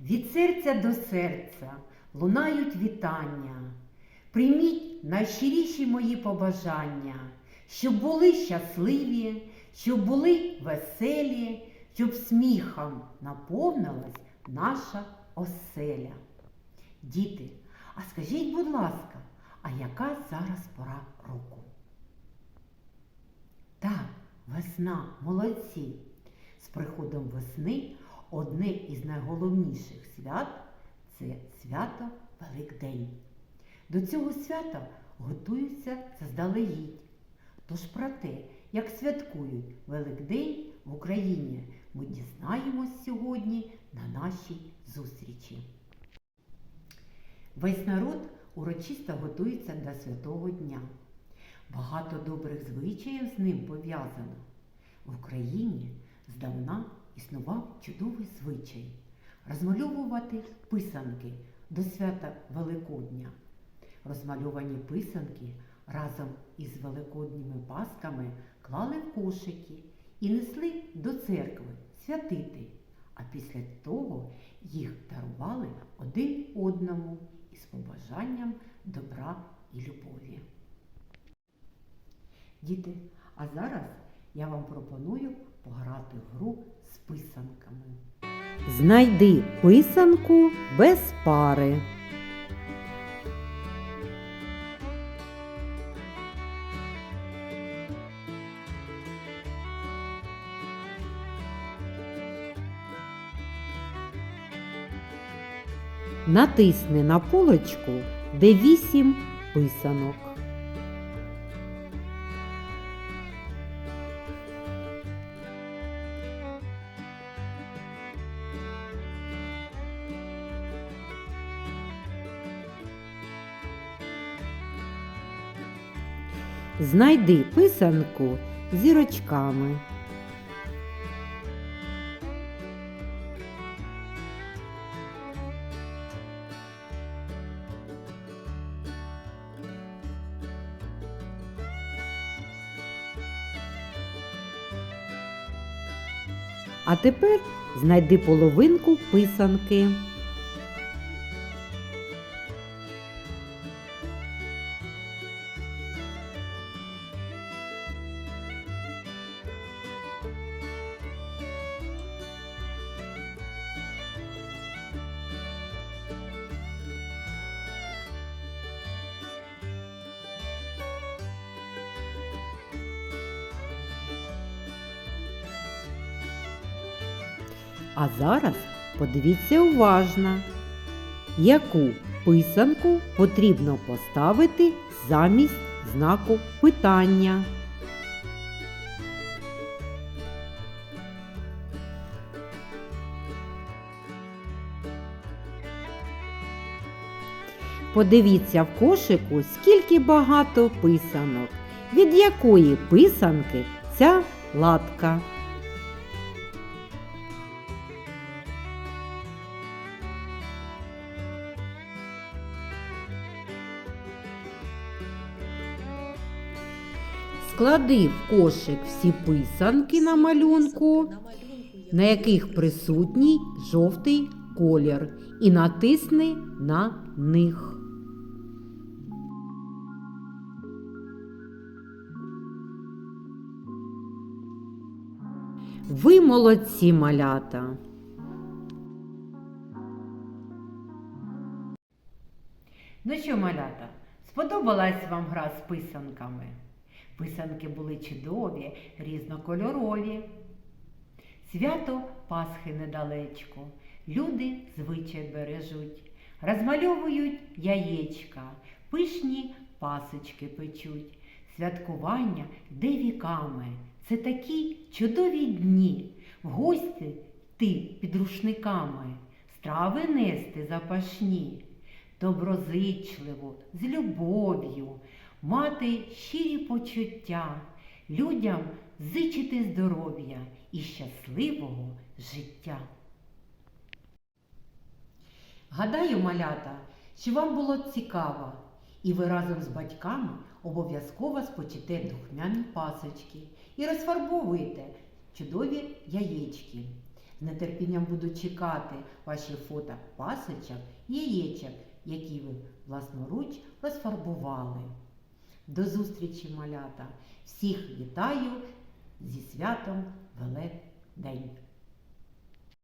Від серця до серця лунають вітання. Прийміть найщиріші мої побажання, щоб були щасливі, щоб були веселі, щоб сміхом наповнилась наша оселя. Діти, а скажіть, будь ласка, а яка зараз пора року? Так, весна, молодці. З приходом весни одне із найголовніших свят це свято Великдень. До цього свята готуються заздалегідь. Тож про те, як святкують Великдень в Україні, ми дізнаємось сьогодні на нашій зустрічі. Весь народ урочисто готується до святого дня. Багато добрих звичаїв з ним пов'язано. В Україні здавна існував чудовий звичай розмальовувати писанки до свята Великодня. Розмальовані писанки разом із великодніми пасками клали в кошики і несли до церкви святити, а після того їх дарували один одному із побажанням добра і любові. Діти, а зараз я вам пропоную пограти в гру з писанками. Знайди писанку без пари. Натисни на полочку, де вісім писанок. Знайди писанку зірочками. А тепер знайди половинку писанки. А зараз подивіться уважно, яку писанку потрібно поставити замість знаку питання. Подивіться в кошику, скільки багато писанок. Від якої писанки ця латка? Склади в кошик всі писанки на малюнку, на яких присутній жовтий колір, і натисни на них. Ви молодці малята. Ну що, малята, сподобалась вам гра з писанками? Писанки були чудові, різнокольорові. Свято Пасхи недалечко. Люди звичай бережуть, розмальовують яєчка, пишні пасочки печуть. Святкування йде віками. Це такі чудові дні. В гості ти під рушниками, страви нести запашні, доброзичливо, з любов'ю, мати щирі почуття, людям зичити здоров'я і щасливого життя. Гадаю, малята, що вам було цікаво, і ви разом з батьками обов'язково спочите духмяні пасочки і розфарбовуєте чудові яєчки. З нетерпінням буду чекати ваші фото пасочок, і яєчок, які ви власноруч розфарбували. До зустрічі, малята! Всіх вітаю зі святом Великдень!